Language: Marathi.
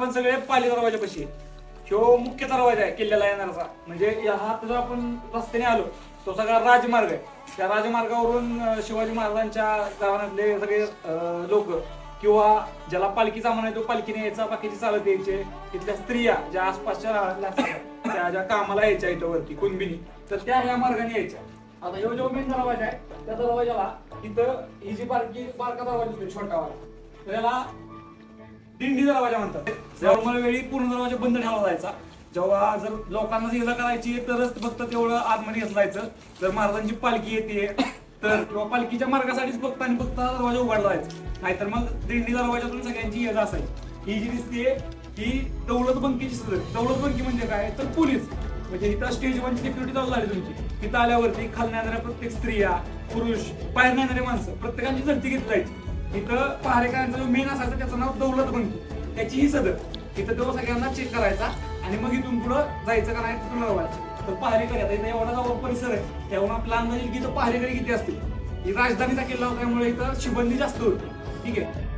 पण सगळे पाली दरवाजापाशी ह्यो मुख्य दरवाजा आहे किल्ल्याला येणाराचा. म्हणजे या हा तुझा आपण रस्त्याने आलो तो सगळा राजमार्ग आहे. त्या राजमार्गावरून अं, शिवाजी महाराजांच्या गावातले सगळे लोक किंवा ज्याला पालखी सामान आहे तो पालखीने यायचा बाकीचे चालत यायचे. तिथल्या स्त्रिया ज्या आसपासच्या राहल्या त्या ज्या कामाला यायच्या इथं वरती कुणबिनी तर त्या ह्या मार्गाने यायच्या. आता ह्यो जो मेन दरवाजा आहे त्या दरवाजाला इथं ही जी बारकी बारका दरवाजा दिसतोय छोटा तर याला दिंडी दरवाजा म्हणतात. नॉर्मल वेळी पूर्ण दरवाजा बंद ठेवला जायचा. जेव्हा जर लोकांना इजा करायची तरच फक्त तेवढं आतमध्ये घेतलं जायचं. जर महाराजांची पालखी येते तर किंवा पालखीच्या मार्गासाठीच फक्त आणि फक्त दरवाजा उघडला जायचा. नाहीतर मग दिंडी दरवाजातून सगळ्यांची ये असायची ही जी दिसते ही दौलत बंकीची सदर दौलत बंकी म्हणजे काय? तर पोलीस. म्हणजे इथं स्टेज वन सिक्युरिटी चालू झाली तुमची. तिथं आल्यावरती खालने येणाऱ्या प्रत्येक स्त्रिया पुरुष बाहेर येणारे माणसं प्रत्येकाची झडती घेतली जायची. इथं पहारेकरांचा जो मेन असायचा त्याचं नाव दौलत बनतो. त्याची ही सदर. इथं तो सगळ्यांना चेक करायचा आणि मग इथून पुढं जायचं का नाही तिथून लावायचं. तर पहारेकरी आता इथं एवढा जवळ परिसर आहे तेव्हा आपला अंदाज येईल की इथं पहारेकरी किती असतील? ही राजधानीचा किल्ला होता त्यामुळे इथं शिबंदी जास्त होती. ठीक आहे.